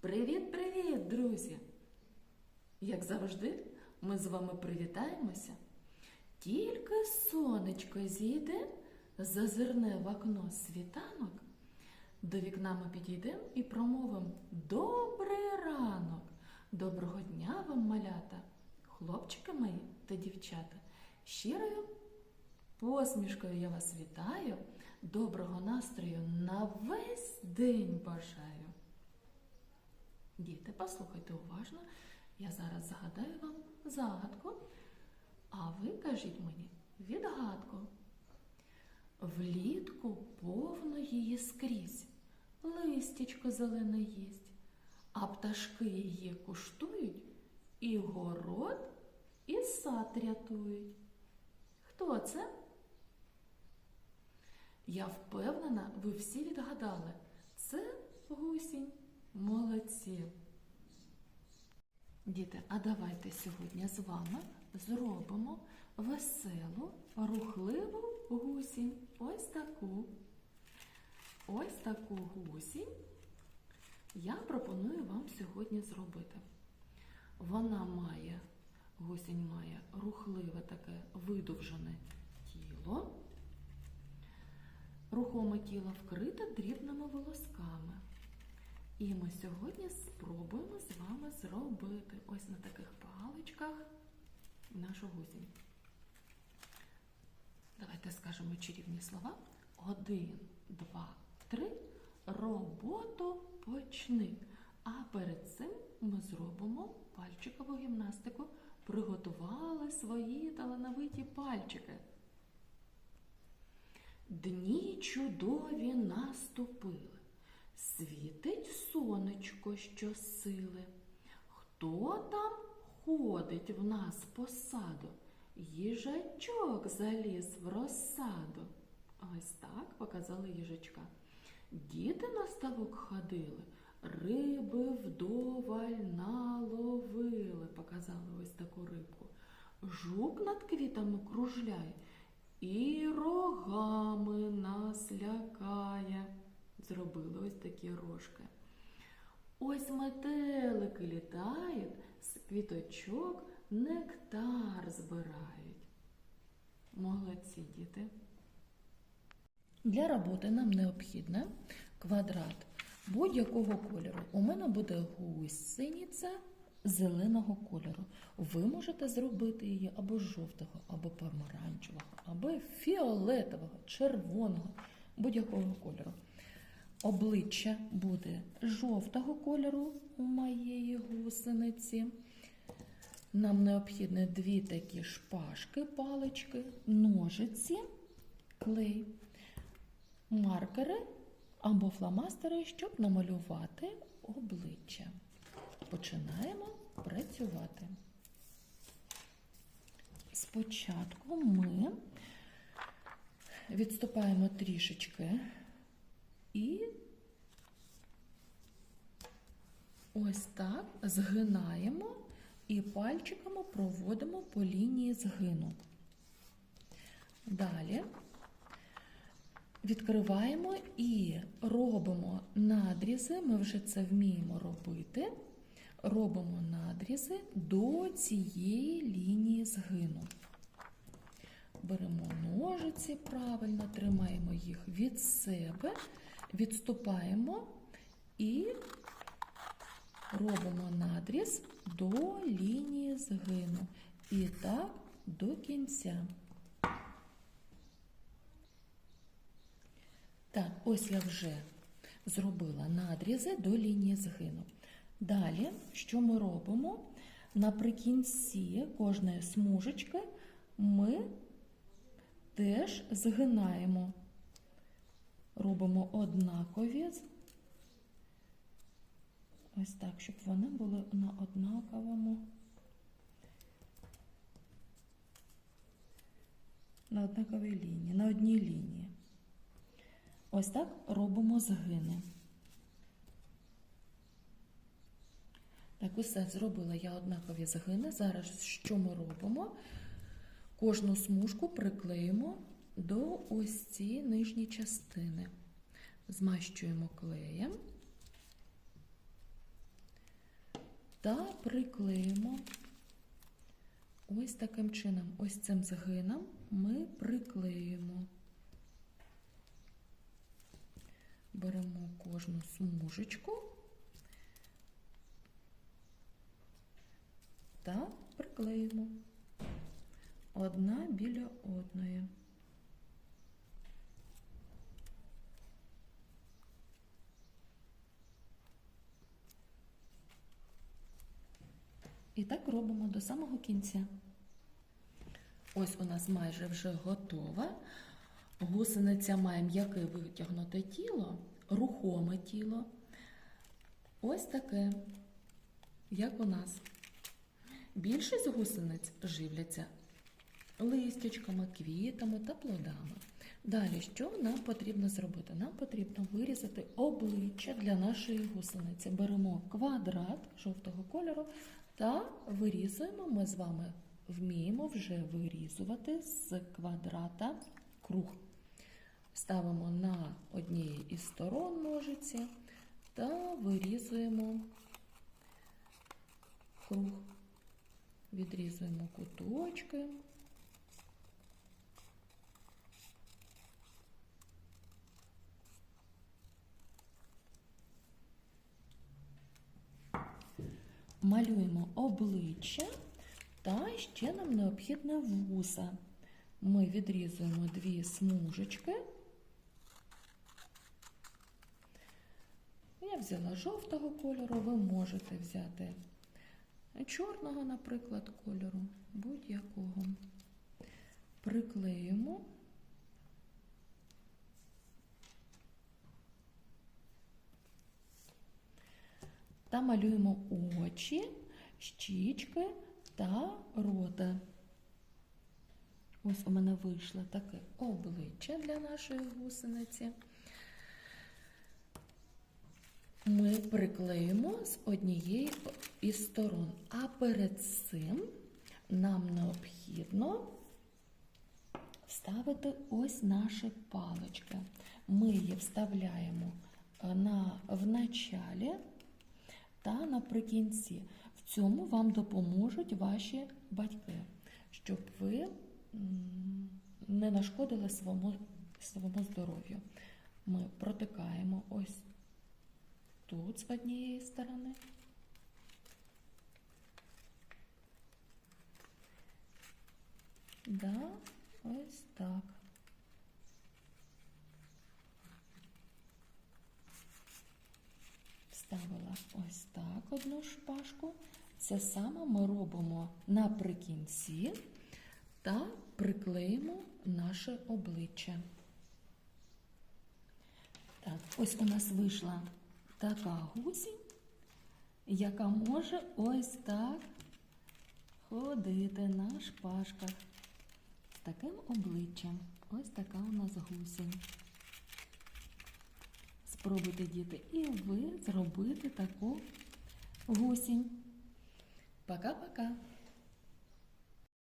Привіт-привіт, друзі! Як завжди, ми з вами привітаємося. Тільки сонечко зійде, зазирне в окно світанок, до вікна ми підійдемо і промовимо Добрий ранок! Доброго дня вам, малята, хлопчики мої та дівчата. Щирою посмішкою я вас вітаю, доброго настрою на весь день бажаю. Діти, послухайте уважно, я зараз загадаю вам загадку, а ви кажіть мені відгадку. Влітку повно її скрізь, листячко зелене їсть, а пташки її куштують, і город, і сад рятують. Хто це? Я впевнена, ви всі відгадали. Це гусінь. Молодці. Діти, а давайте сьогодні з вами зробимо веселу, рухливу гусінь. Ось таку. Ось таку гусінь я пропоную вам сьогодні зробити. Вона має, гусінь має рухливе таке видовжене тіло. Рухоме тіло вкрите дрібними волосками. І ми сьогодні спробуємо з вами зробити ось на таких паличках нашу гусінь. Давайте скажемо чарівні слова. Один, два, три. Роботу почни. А перед цим ми зробимо пальчикову гімнастику. Приготували свої талановиті пальчики. Дні чудові наступили. Світить сонечко щосили. Хто там ходить в нас по саду? Їжачок заліз в розсаду. Ось так показали їжачка. Діти на ставок ходили, риби вдоваль наловили, показали ось таку рибку. Жук над квітами кружляє і рогами нас лякає. Зробили ось такі рожки. Ось метелики літають, з квіточок нектар збирають. Молодці діти. Для роботи нам необхідно квадрат будь-якого кольору. У мене буде гусениця зеленого кольору. Ви можете зробити її або жовтого, або помаранчевого, або фіолетового, червоного, будь-якого кольору. Обличчя буде жовтого кольору у моєї гусениці. Нам необхідні дві такі шпажки, палички, ножиці, клей, маркери або фломастери, щоб намалювати обличчя. Починаємо працювати. Спочатку ми відступаємо трішечки і ось так згинаємо і пальчиками проводимо по лінії згину. Далі відкриваємо і робимо надрізи, ми вже це вміємо робити. Робимо надрізи до цієї лінії згину. Беремо ножиці правильно, тримаємо їх від себе, відступаємо і робимо надріз до лінії згину. І так до кінця. Так, ось я вже зробила надрізи до лінії згину. Далі, що ми робимо? Наприкінці кожної смужечки ми теж згинаємо, робимо однакові, ось так, щоб вони були на однаковому, на однаковій лінії, на одній лінії. Ось так робимо згини. Так, усе зробила я однакові згини. Зараз що ми робимо? Кожну смужку приклеїмо до ось цієї нижньої частини. Змащуємо клеєм. та приклеїмо ось таким чином. Ось цим згином ми приклеюємо. Беремо кожну смужечку та приклеїмо одна біля одної. І так робимо до самого кінця. Ось у нас майже вже готова. Гусениця має м'яке витягнуте тіло, рухоме тіло. Ось таке, як у нас. Більшість гусениць живляться листячками, квітами та плодами. Далі, що нам потрібно зробити? Нам потрібно вирізати обличчя для нашої гусениці. Беремо квадрат жовтого кольору та вирізуємо. Ми з вами вміємо вже вирізувати з квадрата круг. Ставимо на однієї із сторон ножиці та вирізуємо круг. Відрізуємо куточки. Малюємо обличчя та ще нам необхідне вуса. Ми відрізуємо дві смужечки. Я взяла жовтого кольору, ви можете взяти чорного, наприклад, кольору, будь-якого. Приклеїмо. Та малюємо очі, щічки та рота. Ось у мене вийшло таке обличчя для нашої гусениці. Ми приклеїмо з однієї із сторон, а перед цим нам необхідно вставити ось наші палички. Ми її вставляємо на, в началі та наприкінці. В цьому вам допоможуть ваші батьки, щоб ви не нашкодили своєму, своєму здоров'ю. Ми протикаємо ось тут з однієї сторони. Да, ось так. Вставила ось так одну шпажку. Це саме ми робимо наприкінці та приклеїмо наше обличчя. Так, ось у нас вийшла така гусінь, яка може ось так ходити на шпажках з таким обличчям. Ось така у нас гусінь. Спробуйте, діти, і ви зробити таку гусінь. Пока-пока!